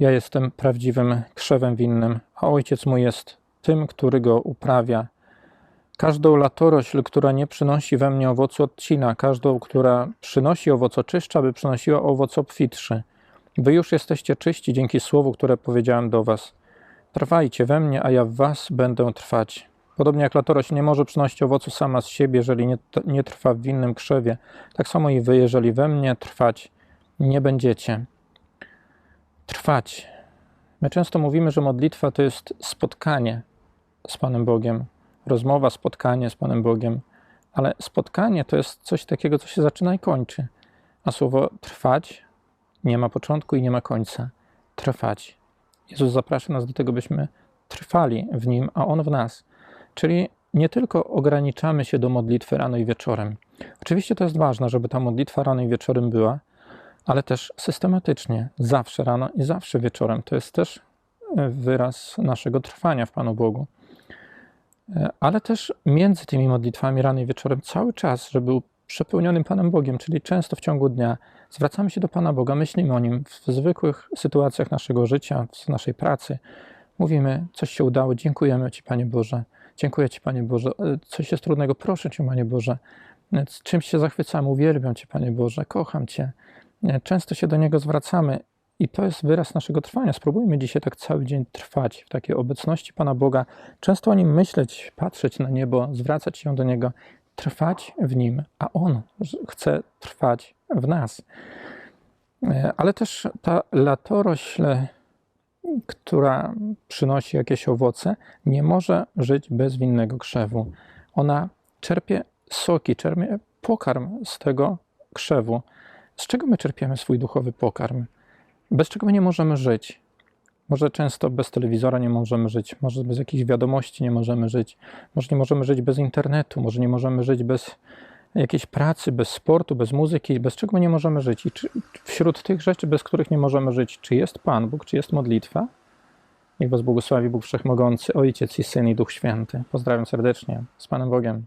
Ja jestem prawdziwym krzewem winnym, a ojciec mój jest tym, który go uprawia. Każdą latorośl, która nie przynosi we mnie owocu odcina, każdą, która przynosi owoc oczyszcza, by przynosiła owoc obfitszy. Wy już jesteście czyści dzięki słowu, które powiedziałem do was. Trwajcie we mnie, a ja w was będę trwać. Podobnie jak latorośl nie może przynosić owocu sama z siebie, jeżeli nie, nie trwa w winnym krzewie, tak samo i wy, jeżeli we mnie trwać nie będziecie. Trwać. My często mówimy, że modlitwa to jest spotkanie z Panem Bogiem, rozmowa, spotkanie z Panem Bogiem, ale spotkanie to jest coś takiego, co się zaczyna i kończy. A słowo trwać nie ma początku i nie ma końca. Trwać. Jezus zaprasza nas do tego, byśmy trwali w Nim, a On w nas. Czyli nie tylko ograniczamy się do modlitwy rano i wieczorem. Oczywiście to jest ważne, żeby ta modlitwa rano i wieczorem była, ale też systematycznie, zawsze rano i zawsze wieczorem. To jest też e, wyraz naszego trwania w Panu Bogu. E, Ale też między tymi modlitwami rano i wieczorem cały czas, żeby był przepełnionym Panem Bogiem, czyli często w ciągu dnia zwracamy się do Pana Boga, myślimy o Nim w zwykłych sytuacjach naszego życia, w naszej pracy. Mówimy, coś się udało, dziękujemy Ci, Panie Boże. Dziękuję Ci, Panie Boże. E, Coś jest trudnego, proszę Cię, Panie Boże. Czymś się zachwycamy, uwielbiam Cię, Panie Boże, kocham Cię. Często się do Niego zwracamy i to jest wyraz naszego trwania. Spróbujmy dzisiaj tak cały dzień trwać w takiej obecności Pana Boga, często o Nim myśleć, patrzeć na niebo, zwracać się do Niego, trwać w Nim, a On chce trwać w nas. E, Ale też ta latorośl, która przynosi jakieś owoce, nie może żyć bez winnego krzewu. Ona czerpie soki, czerpie pokarm z tego krzewu. Z czego my czerpiemy swój duchowy pokarm? Bez czego my nie możemy żyć? Może często bez telewizora nie możemy żyć, może bez jakichś wiadomości nie możemy żyć, może nie możemy żyć bez internetu, może nie możemy żyć bez jakiejś pracy, bez sportu, bez muzyki, bez czego my nie możemy żyć. I czy wśród tych rzeczy, bez których nie możemy żyć, czy jest Pan Bóg, czy jest modlitwa? Niech Was błogosławi Bóg Wszechmogący, Ojciec i Syn i Duch Święty. Pozdrawiam serdecznie. Z Panem Bogiem.